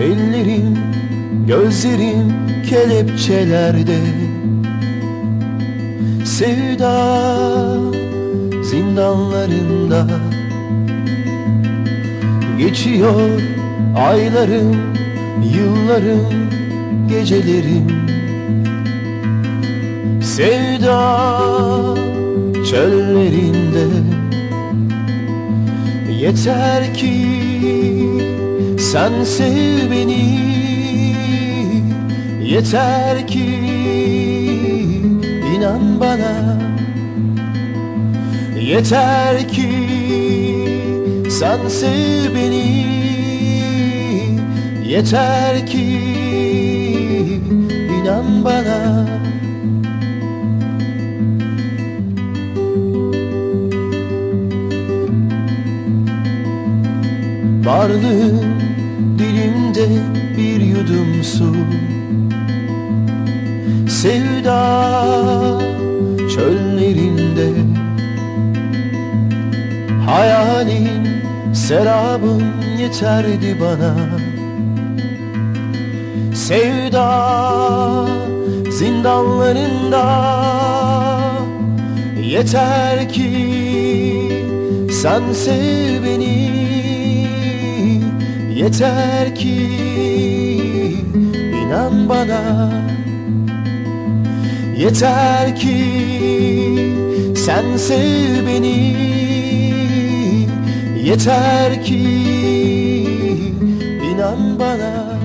Ellerim, gözlerim kelepçelerde. Sevda zindanlarında Geçiyor aylarım, yıllarım, gecelerim Sevda çöllerinde Yeter ki sen sev beni. Yeter ki inan bana. Yeter ki sen sev beni. Yeter ki inan bana. Bir yudum su. Sevda çöllerinde Hayalin serabın yeterdi bana. Sevda zindanlarında Yeter ki sen sev beni. Yeter ki inan bana. Yeter ki sen sev beni. Yeter ki inan bana